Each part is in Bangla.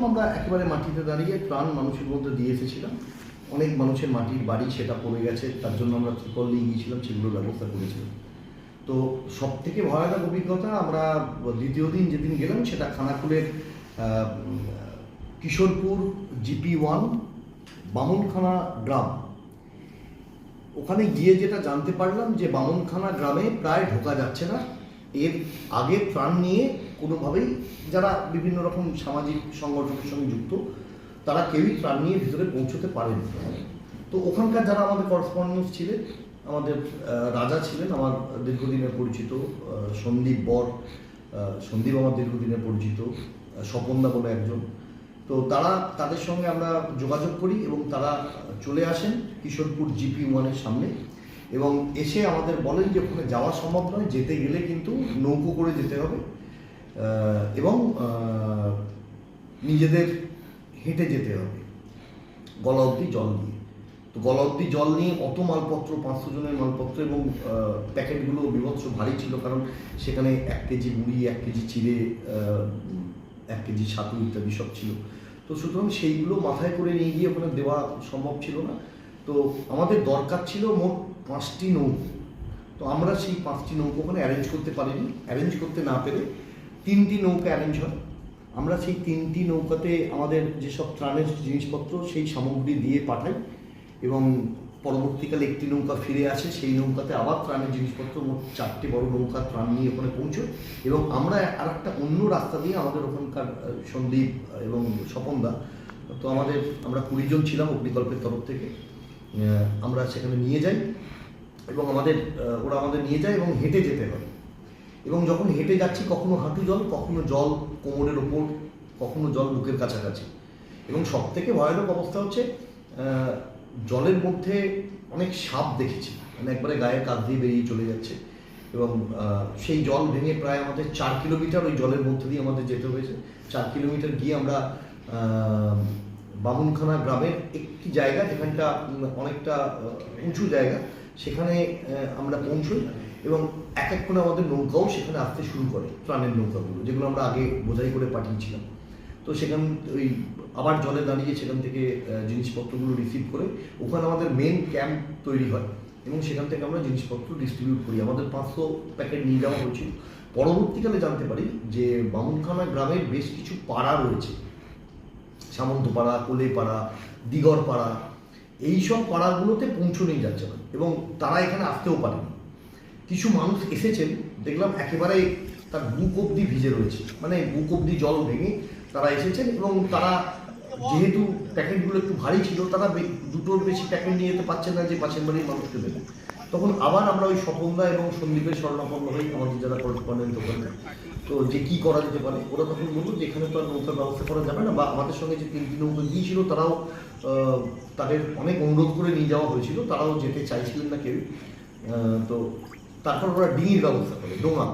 এসেছিলাম আমরা একেবারে মাটিতে দাঁড়িয়ে প্রাণ মানুষের মধ্যে দিয়ে এসেছিলাম। অনেক মানুষের মাটির বাড়ি সেটা পড়ে গেছে, তার জন্য আমরা ত্রিপল নিয়ে গিয়েছিলাম, সেগুলোর ব্যবস্থা করেছিলাম। তো সব থেকে ভয়ানক অভিজ্ঞতা আমরা দ্বিতীয় দিন যেদিন গেলাম সেটা খানাকুলের কিশোরপুর জিপি ওয়ান বামনখানা গ্রাম। ওখানে গিয়ে যেটা জানতে পারলাম যে বামনখানা গ্রামে প্রায় ঢোকা যাচ্ছে না। এর আগে প্রাণ নিয়ে কোনোভাবেই যারা বিভিন্ন রকম সামাজিক সংগঠনের সঙ্গে যুক্ত, তারা কেউই প্রাণ নিয়ে ভিতরে পৌঁছতে পারেনি। তো ওখানকার যারা আমাদের করসপন্ডেন্স ছিলেন, আমাদের রাজা ছিলেন, আমার দীর্ঘদিনের পরিচিত সন্দীপ বর সন্দীপ আমার দীর্ঘদিনের পরিচিত স্বপনদা বলে একজন। তো তারা, তাদের সঙ্গে আমরা যোগাযোগ করি এবং তারা চলে আসেন কিশোরপুর জিপি ওয়ানের সামনে এবং এসে আমাদের বলেন যে ওখানে যাওয়া সম্ভব নয়, যেতে গেলে কিন্তু নৌকো করে যেতে হবে। এবং নিজেদের হেঁটে যেতে হবে। গলা অবধি জল নিয়ে। তো গলা অবধি জল নিয়ে অত মালপত্র, পাঁচশো জনের মালপত্র এবং প্যাকেটগুলো বিভৎস ভারী ছিল কারণ সেখানে এক কেজি মুড়ি, এক কেজি চিড়ে এক কেজি ছাতু ইত্যাদি সব ছিল। তো সুতরাং সেইগুলো মাথায় করে নিয়ে গিয়ে ওখানে দেওয়া সম্ভব ছিল না। তো আমাদের দরকার ছিল মোট পাঁচটি নৌকো। তো আমরা সেই পাঁচটি নৌকো ওখানে অ্যারেঞ্জ করতে পারিনি। অ্যারেঞ্জ করতে না পেরে তিনটি নৌকা অ্যারেঞ্জ হয়। আমরা সেই তিনটি নৌকাতে আমাদের যেসব ত্রাণের জিনিসপত্র, সেই সামগ্রী দিয়ে পাঠাই এবং পরবর্তীকালে একটি নৌকা ফিরে আসে, সেই নৌকাতে আবার ত্রাণের জিনিসপত্র, মোট চারটে বড় নৌকা ত্রাণ নিয়ে ওখানে পৌঁছয় এবং আমরা আর একটা অন্য রাস্তা দিয়ে আমাদের ওখানকার সন্দীপ এবং স্বপনদা, তো আমাদের, আমরা কুড়িজন ছিলাম অগ্নিকল্পের তরফ থেকে আমরা সেখানে নিয়ে যাই এবং আমাদের ওরা আমাদের নিয়ে যায় এবং হেঁটে যেতে হয়। এবং যখন হেঁটে যাচ্ছি, কখনো হাঁটু জল, কখনো জল কোমরের ওপর, কখনো জল বুকের কাছাকাছি। এবং সব থেকে ভয়ানক অবস্থা হচ্ছে জলের মধ্যে অনেক সাপ দেখেছি। মানে একবারে গায়ে কাঁধ দিয়ে বেরিয়ে চলে যাচ্ছে। এবং সেই জল ভেঙে প্রায় আমাদের চার কিলোমিটার ওই জলের মধ্যে দিয়ে আমাদের যেতে হয়েছে। চার কিলোমিটার গিয়ে আমরা বামুনখানা গ্রামের একটি জায়গা, যেখানটা অনেকটা উঁচু জায়গা, সেখানে আমরা পৌঁছই। এবং এক এক করে আমাদের নৌকাও সেখানে আসতে শুরু করে ত্রাণের নৌকাগুলো, যেগুলো আমরা আগে বোঝাই করে পাঠিয়েছিলাম। তো সেখান, ওই আবার জলে দাঁড়িয়ে সেখান থেকে জিনিসপত্রগুলো রিসিভ করে, ওখানে আমাদের মেন ক্যাম্প তৈরি হয় এবং সেখান থেকে আমরা জিনিসপত্র ডিস্ট্রিবিউট করি। আমাদের পাঁচশো প্যাকেট নিয়ে যাওয়া হয়েছিল। পরবর্তীকালে জানতে পারি যে বামুনখানা গ্রামের বেশ কিছু পাড়া রয়েছে। সামন্তপাড়া, কোলেপাড়া, দিগরপাড়া, এইসব পাড়াগুলোতে পৌঁছনেই যাচ্ছে না এবং তারা এখানে আসতেও পারেনি। কিছু মানুষ এসেছেন, দেখলাম একেবারে তার বুক অব্দি ভিজে রয়েছে। মানে বুক অব্দি জল ভেঙে তারা এসেছেন এবং তারা যেহেতু প্যাকেটগুলো একটু ভারী ছিল, তারা দুটোর বেশি প্যাকেট নিয়ে যেতে পারছেন না যে পাশের বাড়ির মানুষকে দেবে। তখন আবার আমরা ওই স্বপনদা এবং সন্দীপের স্বর্ণাপন্ন হই, আমাদের যারা করেসপন্ডেন্ট ওখানে। তো যে কি করা যেতে পারে, ওরা তখন বলল যে এখানে তো আর নৌকার ব্যবস্থা করা যাবে না, বা আমাদের সঙ্গে যে তিনটি নৌকা গিয়েছিল, তারাও তাদের অনেক অনুরোধ করে নিয়ে যাওয়া হয়েছিল, তারাও যেতে চাইছিলেন না কেউ। তো তারপর ওরা ডিঙির ব্যবস্থা করে, ডোঙা।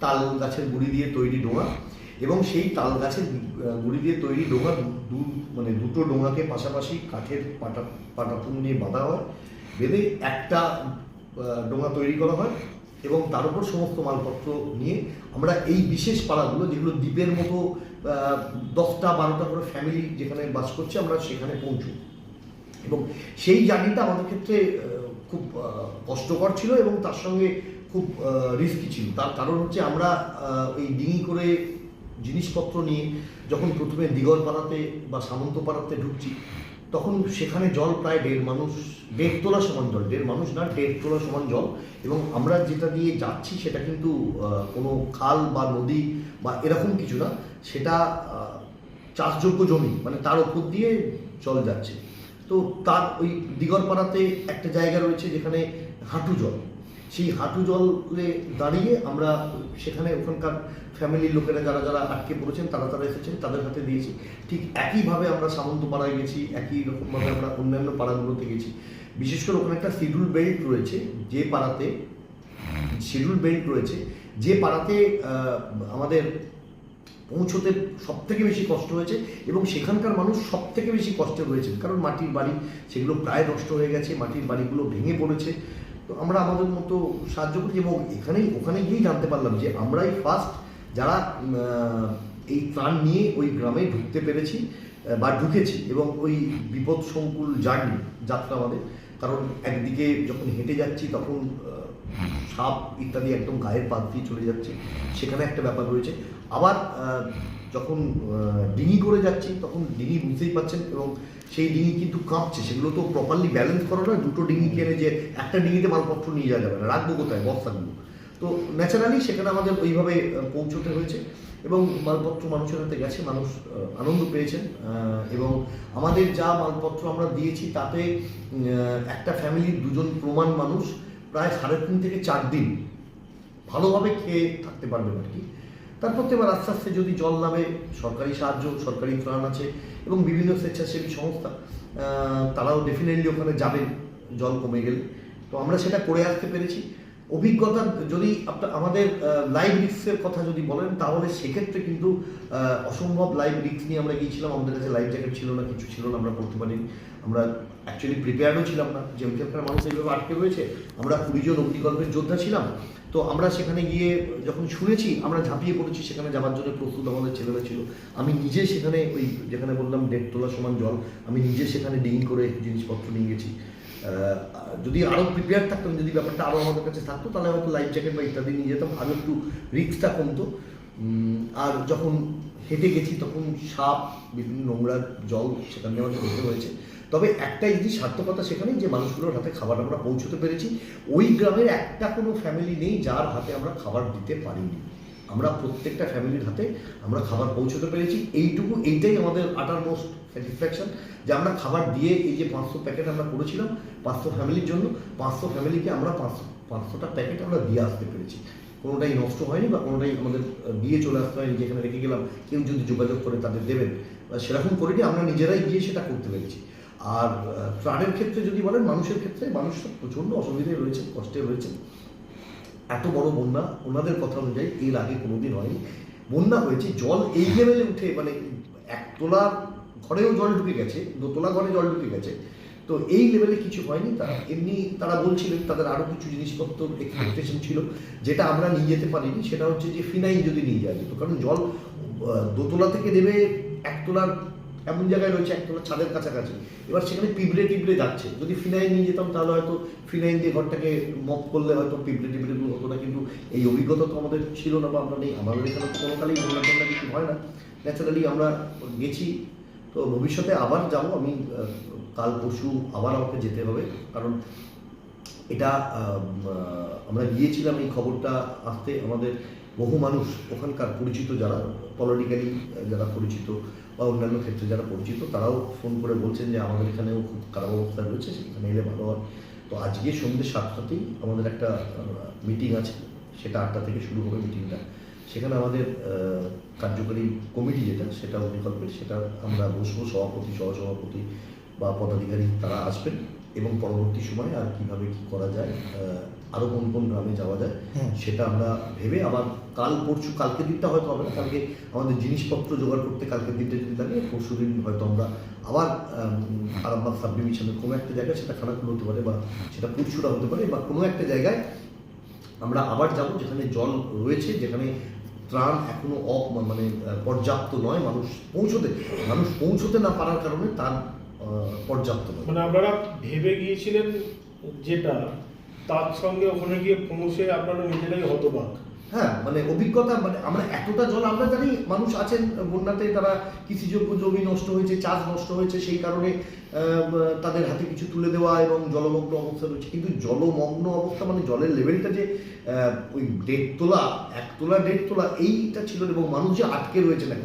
তাল গাছের গুড়ি দিয়ে তৈরি ডোঙা এবং সেই তাল গাছের গুড়ি দিয়ে তৈরি ডোঙা দু- মানে দুটো ডোঙাকে পাশাপাশি কাঠের পাটা পাটাতুন নিয়ে বাঁধা হয়, বেঁধে একটা ডোঙা তৈরি করা হয় এবং তার উপর সমস্ত মালপত্র নিয়ে আমরা এই বিশেষ পাড়াগুলো যেগুলো দ্বীপের মতো দশটা বারোটা করে ফ্যামিলি যেখানে বাস করছে আমরা সেখানে পৌঁছই এবং সেই জার্নিটা আমাদের ক্ষেত্রে খুব কষ্টকর ছিল এবং তার সঙ্গে খুব রিস্কি ছিল। তার কারণ হচ্ছে আমরা ওই ডিঙি করে জিনিসপত্র নিয়ে যখন প্রথমে দিগরপাড়াতে বা সামন্তপাড়াতে ঢুকছি, তখন সেখানে জল প্রায় দেড় মানুষ, দেড় তোলা সমান জল, দেড় মানুষ না, দেড় তোলা সমান জল। এবং আমরা যেটা দিয়ে যাচ্ছি সেটা কিন্তু কোনো খাল বা নদী বা এরকম কিছু না, সেটা চাষযোগ্য জমি মানে তার উপর দিয়ে জল যাচ্ছে। তো তার ওই দিগরপাড়াতে একটা জায়গা রয়েছে যেখানে হাঁটু জল। সেই হাঁটু জলে দাঁড়িয়ে আমরা সেখানে ওখানকার ফ্যামিলির লোকেরা যারা যারা আটকে পড়েছেন, তারা তারা এসেছেন, তাদের হাতে দিয়েছি। ঠিক একইভাবে আমরা সামন্ত পাড়ায় গেছি, একই রকমভাবে আমরা অন্যান্য পাড়াগুলোতে গেছি। বিশেষ করে ওখানে একটা শিডিউল বেল্ট রয়েছে যে পাড়াতে শিডিউল বেল্ট রয়েছে যে পাড়াতে আমাদের পৌঁছতে সব থেকে বেশি কষ্ট হয়েছে এবং সেখানকার মানুষ সব থেকে বেশি কষ্টে রয়েছেন। কারণ মাটির বাড়ি সেগুলো প্রায় নষ্ট হয়ে গেছে, মাটির বাড়িগুলো ভেঙে পড়েছে। তো আমরা আমাদের মতো সাহায্য করি এবং এখানেই, ওখানে গিয়েই জানতে পারলাম যে আমরাই ফার্স্ট যারা এই ত্রাণ নিয়ে ওই গ্রামে ঢুকতে পেরেছি বা ঢুকেছি এবং ওই বিপদ সংকুল জার্নি, যাত্রা আমাদের। কারণ একদিকে যখন হেঁটে যাচ্ছি তখন সাপ ইত্যাদি একদম গায়ের পাত দিয়ে চলে যাচ্ছে। সেখানে একটা ব্যাপার রয়েছে। আবার যখন ডিঙি করে যাচ্ছি, তখন ডিঙি বুঝতেই পাচ্ছেন এবং সেই ডিঙি কিন্তু কাঁপছে। সেগুলো তো প্রপারলি ব্যালেন্স করা নয়, দুটো ডিঙি কেনে যে একটা ডিঙিতে মালপত্র নিয়ে যাওয়া যাবে না, রাখব কোথায়? বস্তাগুলো। তো ন্যাচারালি সেখানে আমাদের ওইভাবে পৌঁছতে হয়েছে এবং মালপত্র মানুষের হাতে গেছে, মানুষ আনন্দ পেয়েছেন এবং আমাদের যা মালপত্র আমরা দিয়েছি, তাতে একটা ফ্যামিলির দুজন প্রমাণ মানুষ প্রায় সাড়ে তিন থেকে চার দিন ভালোভাবে খেয়ে থাকতে পারবেন আর কি। তারপর তো এবার আস্তে আস্তে যদি জল নামে, সরকারি সাহায্য, সরকারি ত্রাণ আছে এবং বিভিন্ন স্বেচ্ছাসেবী সংস্থা তারাও ডেফিনেটলি ওখানে যাবেন জল কমে গেলে। তো আমরা সেটা করে আসতে পেরেছি। অভিজ্ঞতা যদি আপনার, আমাদের লাইভ রিক্সের কথা যদি বলেন, তাহলে সেক্ষেত্রে কিন্তু অসম্ভব লাইভ রিক্স নিয়ে আমরা গিয়েছিলাম। আমাদের কাছে লাইভ জ্যাকেট ছিল না, কিছু ছিল না, আমরা করতে পারিনি। আমরা অ্যাকচুয়ালি প্রিপেয়ার্ডও ছিলাম না। যে ওইখানকার মানুষ এইভাবে আটকে রয়েছে, আমরা কুড়িজন অগ্নিকল্পের যোদ্ধা ছিলাম। তো আমরা সেখানে গিয়ে যখন শুনেছি, আমরা ঝাঁপিয়ে পড়েছি, সেখানে যাওয়ার জন্য প্রস্তুত আমাদের ছেলেরা ছিল। আমি নিজে সেখানে ওই, যেখানে বললাম ডেট তোলা সমান জল, আমি নিজে সেখানে ডিঙি করে জিনিসপত্র নিয়ে গেছি। যদি আরও প্রিপেয়ার থাকতাম যদি ব্যাপারটা আরও আমাদের কাছে থাকতো, তাহলে হয়তো লাইফ জ্যাকেট বা ইত্যাদি নিয়ে যেতাম আরও একটু রিস্কটা কমতো। আর যখন হেঁটে গেছি, তখন সাপ, বিভিন্ন নোংরা জল সেখানে আমাদের করতে হয়েছে। তবে একটাই যদি সার্থকতা সেখানে যে মানুষগুলোর হাতে খাবার আমরা পৌঁছতে পেরেছি, ওই গ্রামের একটা কোনো ফ্যামিলি নেই যার হাতে আমরা খাবার দিতে পারিনি। আমরা প্রত্যেকটা ফ্যামিলির হাতে আমরা খাবার পৌঁছতে পেরেছি। এইটুকু, এইটাই আমাদের আটার মোস্ট স্যাটিসফ্যাকশন যে আমরা খাবার দিয়ে এই যে পাঁচশো প্যাকেট আমরা করেছিলাম, পাঁচশো ফ্যামিলির জন্য, পাঁচশো ফ্যামিলিকে আমরা পাঁচশো, পাঁচশোটা প্যাকেট আমরা দিয়ে আসতে পেরেছি। কোনোটাই নষ্ট হয়নি বা কোনোটাই আমাদের দিয়ে চলে আসতে হয়নি, যেখানে রেখে গেলাম, কেউ যদি যোগাযোগ করে তাদের দেবেন। সেরকম করিনি আমরা নিজেরাই গিয়ে সেটা করতে পেরেছি। আর ত্রাণের ক্ষেত্রে যদি বলেন, মানুষের ক্ষেত্রে মানুষ তো প্রচণ্ড অসুবিধায় রয়েছে, কষ্টে রয়েছে। এত বড় বন্যা, ওনাদের কথা অনুযায়ী এর আগে কোনোদিন হয়নি। বন্যা হয়েছে, জল এই লেভেলে উঠে মানে একতলা ঘরেও জল ঢুকে গেছে দোতলা ঘরে জল ঢুকে গেছে। তো এই লেভেলে কিছু হয়নি। তারা এমনি তারা বলছিলেন তাদের আরও কিছু জিনিসপত্র এক্সপেকটেশন ছিল যেটা আমরা নিয়ে যেতে পারিনি সেটা হচ্ছে যে ফিনাইল যদি নিয়ে যাওয়া যেত। কারণ জল দোতলা থেকে নেমে একতলার এমন জায়গায় রয়েছে একতলা ছাদের কাছাকাছি। এবার সেখানে পিঁপড়ে টিপড়ে যাচ্ছে। যদি ফিনাইল নিয়ে যেতাম তাহলে হয়তো ফিনাইল দিয়ে ঘরটাকে মপ করলে হয়তো পিঁপড়ে টিপড়েগুলো হতো না। কিন্তু এই অভিজ্ঞতা তো আমাদের ছিল না বা আমরা নেই। আমাদের এখানে কোনো কালেই কিছু হয় না। ন্যাচারালি আমরা গেছি তো ভবিষ্যতে আবার যাব, আমি কাল পরশু আবার আমাকে যেতে হবে। কারণ এটা আমরা গিয়েছিলাম এই খবরটা আসতে, আমাদের বহু মানুষ ওখানকার পরিচিত যারা, পলিটিক্যালি যারা পরিচিত বা অন্যান্য ক্ষেত্রে যারা পরিচিত, তারাও ফোন করে বলছেন যে আমাদের এখানেও খুব খারাপ অবস্থা রয়েছে, সেখানে এলে ভালো হয়। তো আজকে সন্ধ্যে সাতটাতেই আমাদের একটা মিটিং আছে, সেটা আটটা থেকে শুরু হবে মিটিংটা সেখানে আমাদের কার্যকরী কমিটি যেটা সেটা অগ্নিকল্পের সেটা আমরা বসবো সভাপতি সহসভাপতি বা পদাধিকারী তারা আসবেন এবং পরবর্তী সময়ে আর কীভাবে কি করা যায় আহ, আরও কোন কোন গ্রামে যাওয়া যায় হুম। সেটা আমরা ভেবে আবার কাল পরশু কালকে দিনটা হয়তো হবে না কালকে আমাদের জিনিসপত্র জোগাড় করতে কালকের দিনটা যদি লাগে পরশু দিন হয়তো আমরা আবার আরামবাগ সাব ডিভিশনের কোনো একটা জায়গায় সেটা খানাকুল হতে পারে বা সেটা পুরসুরা হতে পারে বা কোনো একটা জায়গায় আমরা আবার যাব যেখানে জল রয়েছে, যেখানে ত্রাণ এখনও অপ মানে পর্যাপ্ত নয়, মানুষ পৌঁছতে মানুষ পৌঁছতে না পারার কারণে তার পর্যাপ্ত নয়। মানে আপনারা ভেবে গিয়েছিলেন যেটা, তার সঙ্গে ওখানে গিয়ে পৌঁছে আপনারা নিজেরাই হতবাক। হ্যাঁ মানে অভিজ্ঞতা মানে আমরা এতটা জল, আমরা জানি মানুষ আছেন, বন্যাতে তারা কৃষিযোগ্য জমি নষ্ট হয়েছে, চাষ নষ্ট হয়েছে, সেই কারণে তাদের হাতে কিছু তুলে দেওয়া এবং জলমগ্ন অবস্থা রয়েছে। কিন্তু জলমগ্ন অবস্থা মানে জলের লেভেলটা যে ওই দেড় তোলা এক তোলা দেড় তোলা এইটা ছিল এবং মানুষ যে আটকে রয়েছে না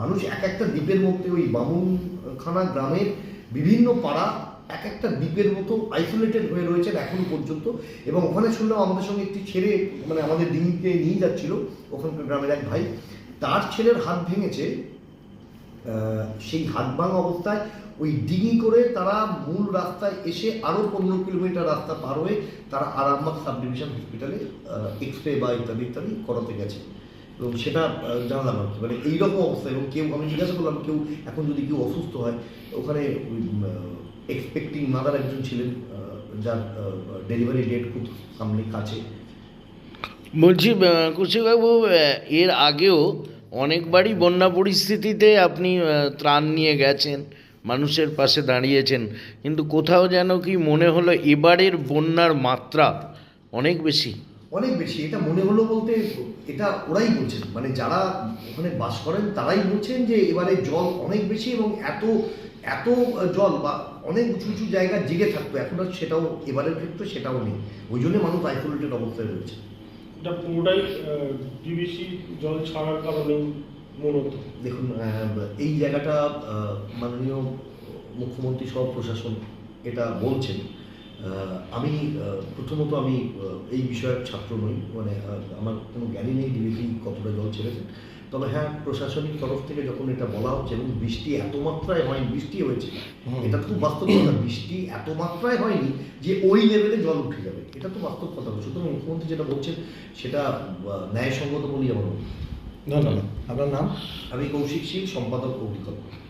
মানুষ এক একটা দ্বীপের মধ্যে ওই বামুনখানা গ্রামের বিভিন্ন পাড়া এক একটা দ্বীপের মতো আইসোলেটেড হয়ে রয়েছেন এখনও পর্যন্ত। এবং ওখানে শুনলাম আমাদের সঙ্গে একটি ছেলে মানে আমাদের ডিঙিকে নিয়ে যাচ্ছিল, ওখানকার গ্রামের এক ভাই। তার ছেলের হাত ভেঙেছে সেই হাত ভাঙা অবস্থায় ওই ডিঙি করে তারা মূল রাস্তায় এসে আরও পনেরো কিলোমিটার রাস্তা পার হয়ে তারা আরামবাগ সাব ডিভিশন হসপিটালে এক্স রে বা ইত্যাদি ইত্যাদি করাতে গেছে। এবং সেটা জানলাম আর কি। মানে এইরকম অবস্থা এবং কেউ, আমি জিজ্ঞাসা করলাম, কেউ এখন যদি কেউ অসুস্থ হয়, ওখানে এক্সপেক্টিং মাদার একজন ছিলেন যার ডেলিভারি ডেট খুব সামনে কাছে। বলছি কুশিবাবু এর আগেও অনেকবারই বন্যা পরিস্থিতিতে আপনি ত্রাণ নিয়ে গেছেন মানুষের পাশে দাঁড়িয়েছেন কিন্তু কোথাও যেন কি মনে হলো এবারের বন্যার মাত্রা অনেক বেশি? অনেক বেশি এটা মনে হলো বলতে এটা ওরাই বলছেন মানে যারা ওখানে বাস করেন তারাই বলছেন যে এবারে জল অনেক বেশি এবং এত এত জল বা অনেক উঁচু উঁচু জায়গা জেগে থাকতো এখন আর সেটাও এবারের ক্ষেত্রে সেটাও নেই। ওই জন্য মানুষ আইসোলেটেড অবস্থায় রয়েছে। এটা পুরোটাই ডিবিসি জল ছাড়ার কারণে দেখুন এই জায়গাটা মাননীয় মুখ্যমন্ত্রী সহ প্রশাসন এটা বলছেন। আমি প্রথমত আমি এই বিষয়ের ছাত্র নই। মানে আমার কোনো জ্ঞানই নেই ডিবিটি কতটা জল ছেড়েছেন। তবে হ্যাঁ প্রশাসনিক তরফ থেকে যখন এটা বলা হচ্ছে এবং বৃষ্টি এত মাত্রায় হয়নি বৃষ্টি হয়েছে এটা তো বাস্তব কথা বৃষ্টি এত মাত্রায় হয়নি যে ওই লেভেলে জল উঠে যাবে। এটা তো বাস্তব কথা। সুতরাং মুখ্যমন্ত্রী যেটা বলছেন সেটা ন্যায়সঙ্গত বলেই আমার হয়। ধন্যবাদ। আপনার নাম? আমি কৌশিক সিং সম্পাদক অভিজ্ঞতা